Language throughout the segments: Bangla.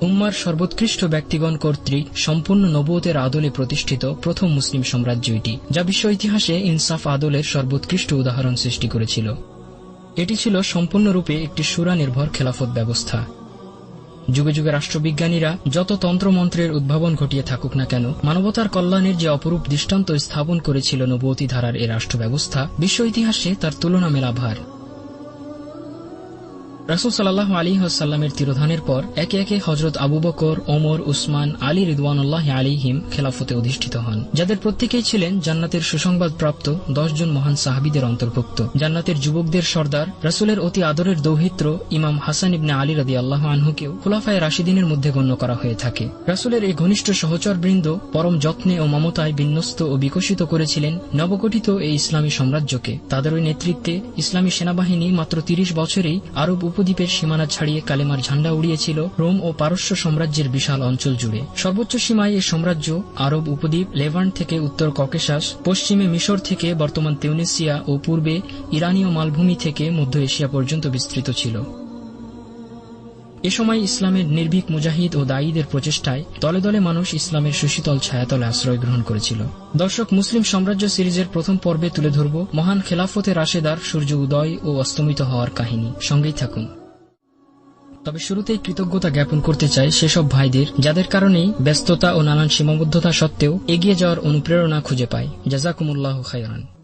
উম্মার সর্বোৎকৃষ্ট ব্যক্তিগণ কর্তৃক সম্পূর্ণ নবুয়তের আদলে প্রতিষ্ঠিত প্রথম মুসলিম সাম্রাজ্য এটি, যা বিশ্ব ইতিহাসে ইনসাফ আদলের সর্বোৎকৃষ্ট উদাহরণ সৃষ্টি করেছিল। এটি ছিল সম্পূর্ণরূপে একটি সুরা নির্ভর খেলাফত ব্যবস্থা। যুগে যুগে রাষ্ট্রবিজ্ঞানীরা যত তন্ত্রমন্ত্রের উদ্ভাবন ঘটিয়ে থাকুক না কেন, মানবতার কল্যাণের যে অপরূপ দৃষ্টান্ত স্থাপন করেছিল নবতী ধারার এ রাষ্ট্র ব্যবস্থা বিশ্ব ইতিহাসে তার তুলনা মেলা ভার রাসুল সাল্লাহ আলী হাসাল্লামের তিরোধানের পর একে একে হজরত আবু বকর, ওমর, উসমান, আলী রিদওয়ানুল্লাহ আলীহিম খেলাফতে অধিষ্ঠিত হন। যাদের প্রত্যেকেই ছিলেন জান্নাতের সুসংবাদ প্রাপ্ত দশজন মহান সাহাবিদের অন্তর্ভুক্ত। জান্নাতের যুবকদের সর্দার, রাসুলের অতি আদরের দৌহিত্র ইমাম হাসান ইবনে আলী রদি আল্লাহ আনহুকেও খুলাফায় রাশিদিনের মধ্যে গণ্য করা হয়ে থাকে। রাসুলের এই ঘনিষ্ঠ সহচর বৃন্দ পরম যত্নে ও মমতায় বিন্যস্ত ও বিকশিত করেছিলেন নবগঠিত এই ইসলামী সাম্রাজ্যকে। তাদের ওই নেতৃত্বে ইসলামী সেনাবাহিনী মাত্র তিরিশ বছরেই আরব উপদ্বীপের সীমানা ছাড়িয়ে কালেমার ঝান্ডা উড়িয়েছিল রোম ও পারস্য সাম্রাজ্যের বিশাল অঞ্চল জুড়ে। সর্বোচ্চ সীমায় এই সাম্রাজ্য আরব উপদ্বীপ, লেভান্ট থেকে উত্তর ককেশাস, পশ্চিমে মিশর থেকে বর্তমান তিউনেসিয়া ও পূর্বে ইরানীয় মালভূমি থেকে মধ্য এশিয়া পর্যন্ত বিস্তৃত ছিল। এ সময় ইসলামের নির্ভীক মুজাহিদ ও দায়ীদের প্রচেষ্টায় দলে দলে মানুষ ইসলামের সুশীতল ছায়াতলে আশ্রয় গ্রহণ করেছিল। দর্শক, মুসলিম সাম্রাজ্য সিরিজের প্রথম পর্বে তুলে ধরব মহান খেলাফতে রাশেদার সূর্য উদয় ও অস্তমিত হওয়ার কাহিনী। সঙ্গেই থাকুন। তবে শুরুতেই কৃতজ্ঞতা জ্ঞাপন করতে চাই সেসব ভাইদের, যাদের কারণেই ব্যস্ততা ও নানান সীমাবদ্ধতা সত্ত্বেও এগিয়ে যাওয়ার অনুপ্রেরণা খুঁজে পায় জাজাকুমুল্লাহ খায়রান।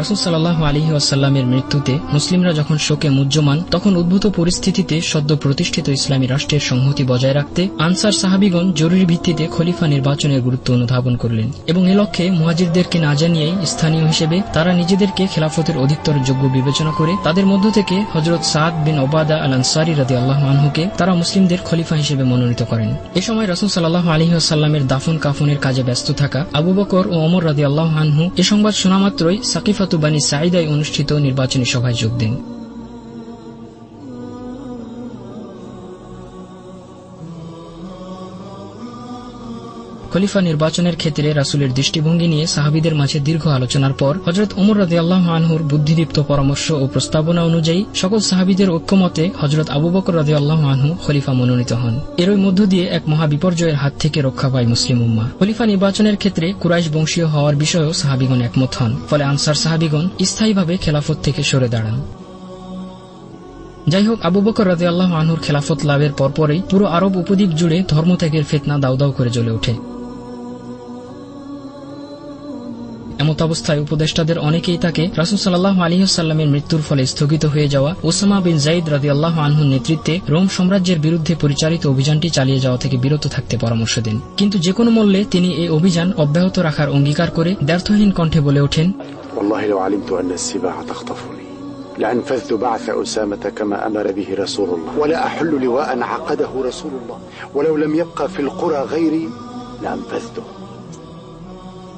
রাসুল সাল্লাহ আলী আসাল্লামের মৃত্যুতে মুসলিমরা যখন শোকে মুহ্যমান, তখন উদ্ভূত পরিস্থিতিতে সদ্য প্রতিষ্ঠিত ইসলামী রাষ্ট্রের সংহতি বজায় রাখতে আনসার সাহাবিগণ জরুরি ভিত্তিতে খলিফা নির্বাচনের গুরুত্ব অনুধাবন করলেন এবং এ লক্ষ্যে মুহাজিরদেরকে না জানিয়েই স্থানীয় হিসেবে তারা নিজেদেরকে খেলাফতের অধিকতর যোগ্য বিবেচনা করে, তাদের মধ্য থেকে হজরত সাদ বিন ওবাদা আল আনসারি রাদি আল্লাহ আনহুকে তারা মুসলিমদের খলিফা হিসেবে মনোনীত করেন। এ সময় রাসুল সাল্লাহ আলী আসাল্লামের দাফন কাফনের কাজে ব্যস্ত থাকা আবু বকর ও অমর রাদি আল্লাহ আনহু এ সংবাদ শোনামাত্রই সাকিফ খলিফাতু বানী সাইদায় অনুষ্ঠিত নির্বাচনী সভায় যোগ দেন। খলিফা নির্বাচনের ক্ষেত্রে রাসুলের দৃষ্টিভঙ্গি নিয়ে সাহাবিদের মাঝে দীর্ঘ আলোচনার পর হজরত উমর রাজি আল্লাহ আনহুর বুদ্ধিদীপ্ত পরামর্শ ও প্রস্তাবনা অনুযায়ী সকল সাহাবিদের ঐক্যমতে হজরত আবু বকর রাজি আল্লাহ আনহু খলিফা মনোনীত হন। এরই মধ্য দিয়ে এক মহাবিপর্যয়ের হাত থেকে রক্ষা পায় মুসলিম উম্মা খলিফা নির্বাচনের ক্ষেত্রে কুরাইশ বংশীয় হওয়ার বিষয়েও সাহাবিগণ একমত হন, ফলে আনসার সাহাবিগণ স্থায়ীভাবে খেলাফত থেকে সরে দাঁড়ান। যাই হোক আবু বকর রাজি আল্লাহ আনহুর খেলাফত লাভের পরপরই পুরো আরব উপদ্বীপ জুড়ে ধর্মত্যাগের ফেতনা দাউ দাউ করে জ্বলে ওঠে। এমত অবস্থায় উপদেষ্টাদের অনেকেই তাকে রাসুল সাল্লাহ আলহিহাস্লামের মৃত্যুর ফলে স্থগিত হয়ে যাওয়া ওসামা বিন জাইদ রাজি আল্লাহ আনহুর নেতৃত্বে রোম সাম্রাজ্যের বিরুদ্ধে পরিচালিত অভিযানটি চালিয়ে যাওয়া থেকে বিরত থাকতে পরামর্শ দেন কিন্তু যে কোনো মূল্যে তিনি এই অভিযান অব্যাহত রাখার অঙ্গীকার করে ব্যর্থহীন কণ্ঠে বলে ওঠেন لأنفذت بعث أسامة كما أمر به رسول الله ولا أحل لواء عقده رسول الله ولو لم يبقى في القرى غيري لأنفذته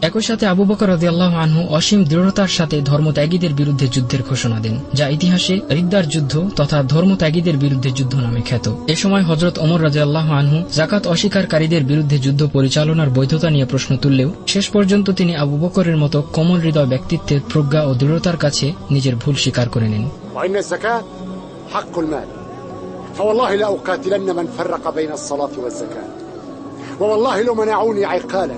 একই সাথে আবু বকর রাজিয়াল্লাহ আনহু অসীম দৃঢ়তার সাথে ধর্মত্যাগীদের বিরুদ্ধে যুদ্ধের ঘোষণা দেন যা ইতিহাসে রিদ্দার যুদ্ধ তথা ধর্মত্যাগীদের বিরুদ্ধে যুদ্ধ নামে খ্যাত এ সময় হজরত অমর রাজিয়াল্লাহ আনহু জাকাত অস্বীকারীদের বিরুদ্ধে যুদ্ধ পরিচালনার বৈধতা নিয়ে প্রশ্ন তুললেও শেষ পর্যন্ত তিনি আবু বকরের মতো কমল হৃদয় ব্যক্তিত্বের প্রজ্ঞা ও দৃঢ়তার কাছে নিজের ভুল স্বীকার করে নেন فوالله لأقاتلن من فرق بين الصلاة والزكاة ووالله لو منعوني عقالا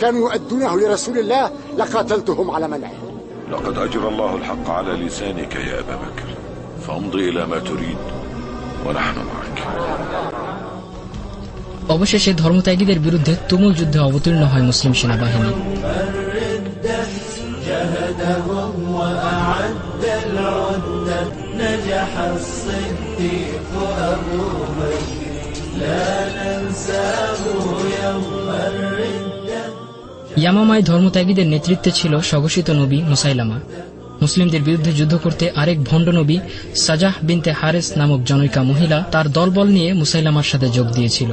كانوا يؤدونه لرسول الله لقاتلتهم على منعه لقد أجرى الله الحق على لسانك يا أبا بكر فامضي إلى ما تريد ونحن معك অবশেষে ধর্মত্যাগীদের বিরুদ্ধে তুমুল যুদ্ধে অবতীর্ণ হয় মুসলিম সেনাবাহিনী نجح الصديق أبو بكر لا ننساه يوم الردة ইয়ামামায় ধর্মত্যাগীদের নেতৃত্বে ছিল স্বঘোষিত নবী মুসাইলামা। মুসলিমদের বিরুদ্ধে যুদ্ধ করতে আরেক ভণ্ড নবী সাজাহ বিনতে হারেস নামক জনৈকা মহিলা তার দলবল নিয়ে মুসাইলামার সাথে যোগ দিয়েছিল।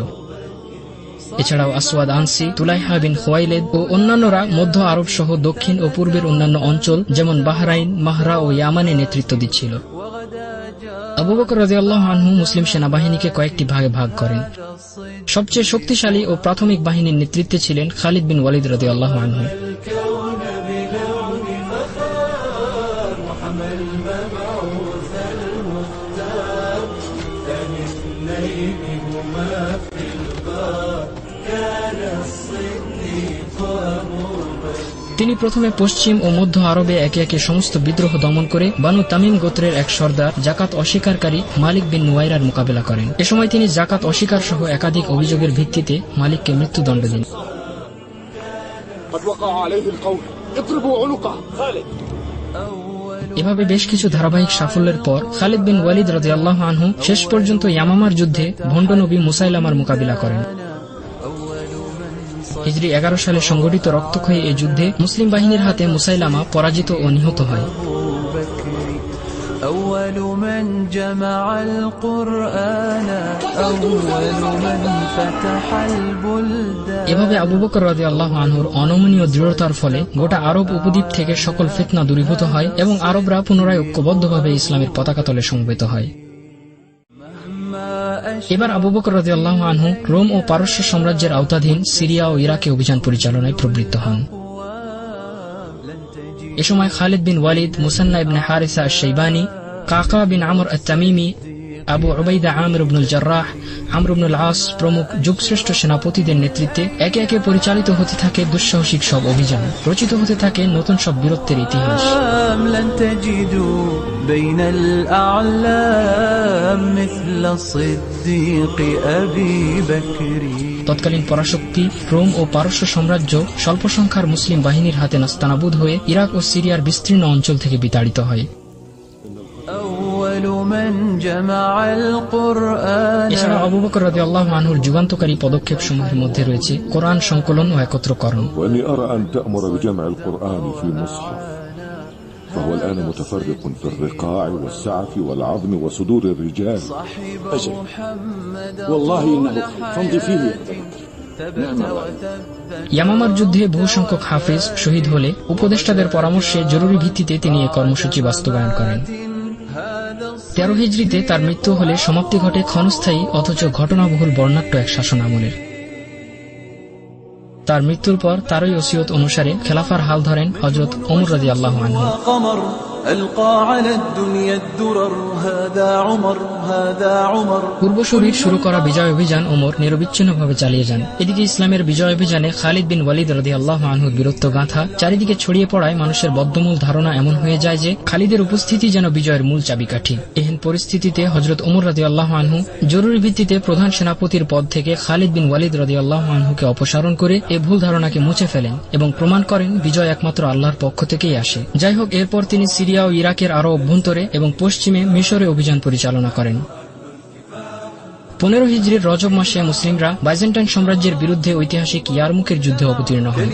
এছাড়াও আসওয়াদ আনসি, তুলাইহা বিন খোয়াইলেদ ও অন্যান্যরা মধ্য আরব সহ দক্ষিণ ও পূর্বের অন্যান্য অঞ্চল যেমন বাহরাইন, মাহরা ও ইয়ামানে নেতৃত্ব দিচ্ছিল। আবু বকর রাজিয়াল্লাহ আনহু মুসলিম সেনাবাহিনীকে কয়েকটি ভাগে ভাগ করেন। সবচেয়ে শক্তিশালী ও প্রাথমিক বাহিনীর নেতৃত্বে ছিলেন খালিদ বিন ওয়ালিদ রাজিয়াল্লাহ আনহু। তিনি প্রথমে পশ্চিম ও মধ্য আরবে একে একে সমস্ত বিদ্রোহ দমন করে বানু তামিম গোত্রের এক সর্দার, জাকাত অস্বীকারী মালিক বিন নুয়াইরার মোকাবেলা করেন। এ সময় তিনি জাকাত অস্বীকার সহ একাধিক অভিযোগের ভিত্তিতে মালিককে মৃত্যুদণ্ড দেন। এভাবে বেশ কিছু ধারাবাহিক সাফল্যের পর খালিদ বিন ওয়ালিদ রাজিয়াল্লাহ আনহু শেষ পর্যন্ত ইয়ামামার যুদ্ধে ভণ্ডনবী মুসাইলামার মোকাবিলা করেন। হিজরি এগারো সালে সংগঠিত রক্তক্ষয়ী এই যুদ্ধে মুসলিম বাহিনীর হাতে মুসাইলামা পরাজিত ও নিহত হয় أبو بكر أول من جمع القرآن أول من فتح البلدان এভাবে আবু বকর রাজি আল্লাহ আনহুর অনমনীয় দৃঢ়তার ফলে গোটা আরব উপদ্বীপ থেকে সকল ফিতনা দূরীভূত হয় এবং আরবরা পুনরায় ঐক্যবদ্ধভাবে ইসলামের পতাকা তলে সমবেত হয় ما أشهد এবার আবু বকর রাজি আল্লাহ আনহু রোম ও পারস্য সাম্রাজ্যের আওতাধীন সিরিয়া ও ইরাকে অভিযান পরিচালনায় প্রবৃত্ত হন। এ সময় খালিদ বিন ওয়ালিদ, মুসান্না ইবনে হারিসা শৈবানী কাকা বিন আমর তামিমি আবু উবাইদা আমির ইবনুল জার্রাহ আমর ইবনুল আস প্রমুখ যুগশ্রেষ্ঠ সেনাপতিদের নেতৃত্বে একে একে পরিচালিত হতে থাকে দুঃসাহসিক সব অভিযান রচিত হতে থাকে নতুন সব বীরত্বের ইতিহাস لن تجدوا بين الأعلام مثل الصديق أبي بكر তৎকালীন পরাশক্তি রোম ও পারস্য সাম্রাজ্য স্বল্প সংখ্যার মুসলিম বাহিনীর হাতে নাস্তানাবুদ হয়ে ইরাক ও সিরিয়ার বিস্তীর্ণ অঞ্চল থেকে বিতাড়িত হয় এছাড়া অবু বকর রাজি আল্লাহ আনহুর যুগান্তকারী পদক্ষেপ সমূহের মধ্যে রয়েছে কোরআন সংকলন ও একত্রকরণ وإني أرى أن تأمر بجمع القرآن في مصحف فهو الآن متفرق في الرقاع والسعف والعظم وصدور الرجال أجل محمد والله إنه خير فامضي فيه يا أبا بكر ثبت وثبت ইয়ামামার যুদ্ধে বহু সংখ্যক হাফিজ শহীদ হলে উপদেষ্টাদের পরামর্শে জরুরি ভিত্তিতে তিনি এই কর্মসূচি বাস্তবায়ন করেন هذا তেরো হিজড়িতে তার মৃত্যু হলে সমাপ্তি ঘটে ক্ষণস্থায়ী, অথচ ঘটনাবহুল বর্ণাট্য এক শাসন আমলের। তার মৃত্যুর পর তারই ওসিয়ত অনুসারে খেলাফার হাল ধরেন হজরত অমর রাজি আল্লাহ পূর্বসূরির শুরু করা বিজয় অভিযান ওমর নিরবিচ্ছিন্নভাবে চালিয়ে যান। এদিকে ইসলামের বিজয় অভিযানে খালিদ বিন ওয়ালিদ রদি আল্লাহ মানহুর বীরত্ব গাঁথা। চারিদিকে ছড়িয়ে পড়ায় মানুষের বদ্ধমূল ধারণা এমন হয়ে যায় যে, খালিদের উপস্থিতি যেন বিজয়ের মূল চাবিকাঠি। এহেন পরিস্থিতিতে হজরত ওমর রদি আল্লাহ মানহু জরুরি ভিত্তিতে প্রধান সেনাপতির পদ থেকে খালিদ বিন ওয়ালিদ রদি আল্লাহ মানহুকে অপসারণ করে এ ভুল ধারণাকে মুছে ফেলেন এবং প্রমাণ করেন বিজয় একমাত্র আল্লাহর পক্ষ থেকেই আসে। যাই হোক এরপর তিনি সিরিয়া ও ইরাকের আরও অভ্যন্তরে এবং পশ্চিমে মিশরে অভিযান পরিচালনা করেন। পনেরো হিজড়ির রজব মাসে মুসলিমরা বাইজেন্টাইন সাম্রাজ্যের বিরুদ্ধে ঐতিহাসিক ইয়ারমুখের যুদ্ধে অবতীর্ণ হয়।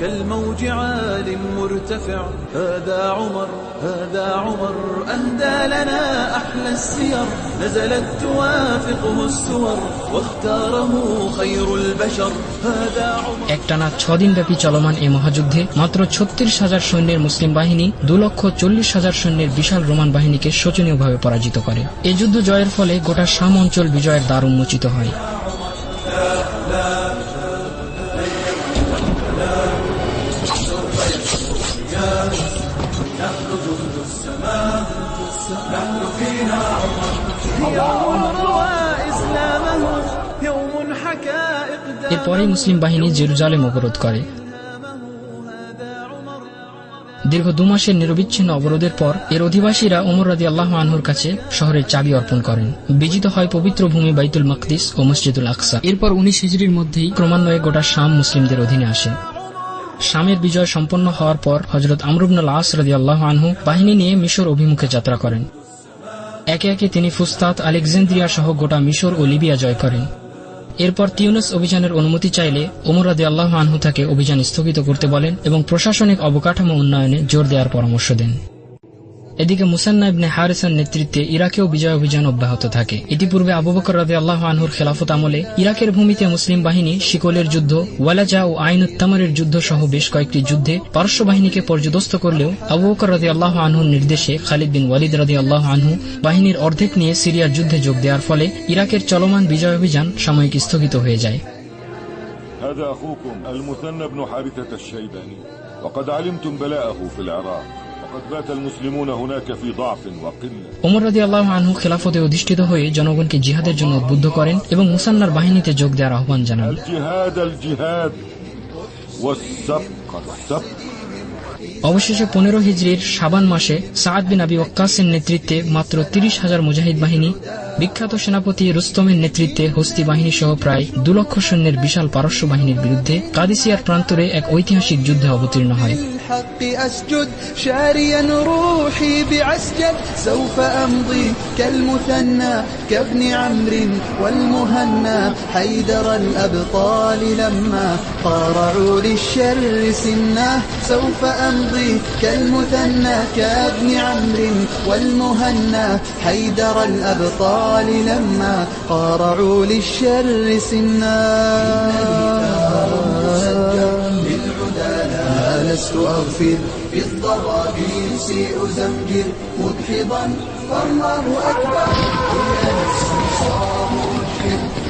كالموج عال مرتفع هذا عمر هذا عمر أهدى لنا أحلى السير نزلت توافقه السور واختاره خير البشر هذا عمر একটানা ছদিন ব্যাপী চলমান এই মহাযুদ্ধে মাত্র ছত্রিশ হাজার সৈন্যের মুসলিম বাহিনী দু লক্ষ চল্লিশ হাজার সৈন্যের বিশাল রোমান বাহিনীকে শোচনীয়ভাবে পরাজিত করে এই যুদ্ধ জয়ের ফলে গোটা শাম অঞ্চল বিজয়ের দ্বার উন্মোচিত হয় এরপরে মুসলিম বাহিনী জেরুজালেম অবরোধ করে। দীর্ঘ দু মাসের নিরবিচ্ছিন্ন অবরোধের পর এর অধিবাসীরা উমর রাজি আল্লাহ আনহুর কাছে শহরের চাবি অর্পণ করেন। বিজিত হয় পবিত্র ভূমি বাইতুল মকদিস ও মসজিদুল আকসা। এরপর উনিশ হিজড়ির মধ্যেই ক্রমান্বয়ে গোটা শাম মুসলিমদের অধীনে আসে। শামের বিজয় সম্পন্ন হওয়ার পর হজরত আমরুবনুল আস রাজি আল্লাহ আনহু বাহিনী নিয়ে মিশর অভিমুখে যাত্রা করেন। একে একে তিনি ফুস্তাত আলেকজেন্দ্রিয়া সহ গোটা মিশর ও লিবিয়া জয় করেন। এরপর তিউনেস অভিযানের অনুমতি চাইলে ওমর আদি আল্লাহ আনহু তাকে অভিযান স্থগিত করতে বলেন এবং প্রশাসনিক অবকাঠামো উন্নয়নে জোর দেওয়ার পরামর্শ দেন। এদিকে মুসান্না ইবনে হারিসার নেতৃত্বে ইরাকেও বিজয় অভিযান অব্যাহত থাকে ইতিপূর্বে আবু বকর রাজি আল্লাহ আনহুর খেলাফত আমলে ইরাকের ভূমিতে মুসলিম বাহিনী শিকলের যুদ্ধ ওয়ালাজা ও আইনুত্তামারের যুদ্ধ সহ বেশ কয়েকটি যুদ্ধে পারস্য বাহিনীকে পর্যদস্ত করলেও আবু বকর রাজি আল্লাহ আনহুর নির্দেশে খালিদ বিন ওয়ালিদ রাজি আল্লাহ আনহু বাহিনীর অর্ধেক নিয়ে সিরিয়ার যুদ্ধে যোগ দেওয়ার ফলে ইরাকের চলমান বিজয় অভিযান সাময়িক স্থগিত হয়ে যায় هذا أخوكم المثنى بن حارثة الشيباني وقد علمتم بلاءه في العراق ওমর রাজি আল্লাহ আনহু খেলাফতে অধিষ্ঠিত হয়ে জনগণকে জিহাদের জন্য উদ্বুদ্ধ করেন এবং মুসান্নার বাহিনীতে যোগ দেওয়ার আহ্বান জানান। অবশেষে পনেরো হিজড়ির সাবান মাসে সাদ বিন আবি ওক্কাসের নেতৃত্বে মাত্র তিরিশ হাজার মুজাহিদ বাহিনী বিখ্যাত সেনাপতি রুস্তমের নেতৃত্বে হস্তি বাহিনী সহ প্রায় দু লক্ষ সৈন্যের বিশাল পারস্য বাহিনীর বিরুদ্ধে কাদিসিয়ার প্রান্তরে এক ঐতিহাসিক যুদ্ধে অবতীর্ণ হয়। الحق أسجد شاريا روحي بعسجد سوف أمضي كالمثنى كابن عمرو والمهنى. حيدر الأبطال لما قارعوا للشر سنا سوف أمضي كالمثنى كابن عمرو والمهنى. حيدر الأبطال لما قارعوا للشر سنا لا لست أغفر بالضرى جنسي أزمجر. مدحضا. والله أكبر. كل نفس صار مدحض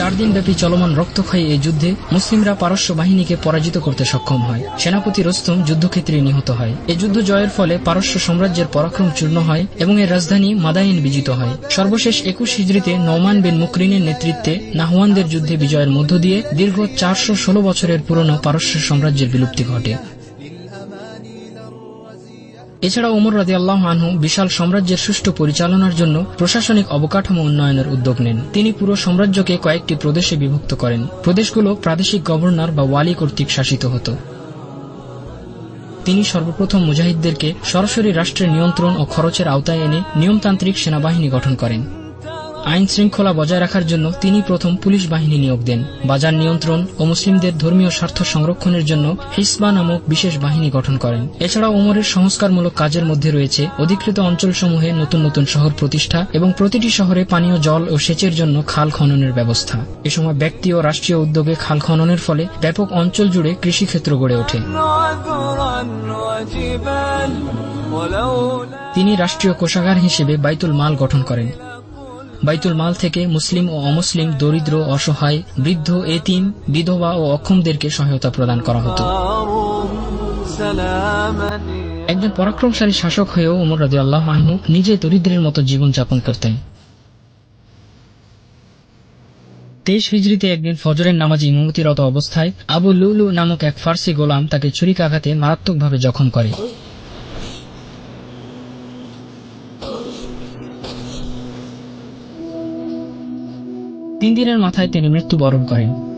চার দিন ব্যাপী চলমান রক্তক্ষয়ী এই যুদ্ধে মুসলিমরা পারস্য বাহিনীকে পরাজিত করতে সক্ষম হয়। সেনাপতি রোস্তম যুদ্ধক্ষেত্রে নিহত হয়। এই যুদ্ধ জয়ের ফলে পারস্য সাম্রাজ্যের পরাক্রম চূর্ণ হয় এবং এর রাজধানী মাদাইন বিজিত হয়। সর্বশেষ একুশ হিজড়িতে নৌমান বিন মুকরিনের নেতৃত্বে নাহওয়ানদের যুদ্ধে বিজয়ের মধ্য দিয়ে দীর্ঘ চারশো ষোলো বছরের পুরনো পারস্য সাম্রাজ্যের বিলুপ্তি ঘটে। এছাড়া ওমর রাজি আল্লাহ আনহু বিশাল সাম্রাজ্যের সুষ্ঠু পরিচালনার জন্য প্রশাসনিক অবকাঠামো উন্নয়নের উদ্যোগ নেন। তিনি পুরো সাম্রাজ্যকে কয়েকটি প্রদেশে বিভক্ত করেন। প্রদেশগুলো প্রাদেশিক গভর্নর বা ওয়ালি কর্তৃক শাসিত হত। তিনি সর্বপ্রথম মুজাহিদদেরকে সরাসরি রাষ্ট্রের নিয়ন্ত্রণ ও খরচের আওতায় এনে নিয়মতান্ত্রিক সেনাবাহিনী গঠন করেন। আইন শৃঙ্খলা বজায় রাখার জন্য তিনি প্রথম পুলিশ বাহিনী নিয়োগ দেন। বাজার নিয়ন্ত্রণ ও মুসলিমদের ধর্মীয় স্বার্থ সংরক্ষণের জন্য হিসবা নামক বিশেষ বাহিনী গঠন করেন। এছাড়া ওমরের সংস্কারমূলক কাজের মধ্যে রয়েছে অধিকৃত অঞ্চলসমূহে নতুন নতুন শহর প্রতিষ্ঠা এবং প্রতিটি শহরে পানীয় জল ও সেচের জন্য খাল খননের ব্যবস্থা। এ সময় ব্যক্তি ও রাষ্ট্রীয় উদ্যোগে খাল খননের ফলে ব্যাপক অঞ্চল জুড়ে কৃষিক্ষেত্র গড়ে ওঠে। তিনি রাষ্ট্রীয় কোষাগার হিসেবে বাইতুল মাল গঠন করেন। বাইতুল মাল থেকে মুসলিম ও অমুসলিম, দরিদ্র, অসহায়, বৃদ্ধ, এতিম, বিধবা ও অক্ষমদেরকে সহায়তা প্রদান করা হতো। একজন পরাক্রমশালী শাসক হয়েও উমর রাজি আল্লাহ মাহমু নিজে দরিদ্রের মতো জীবনযাপন করতেন। তেইশ হিজড়িতে একদিন ফজরের নামাজ ইমামতিরত অবস্থায় আবু লুলু নামক এক ফার্সি গোলাম তাকে ছুরিকাঘাতে মারাত্মকভাবে জখম করে। তিন দিনের মাথায় তিনি মৃত্যুবরণ করেন।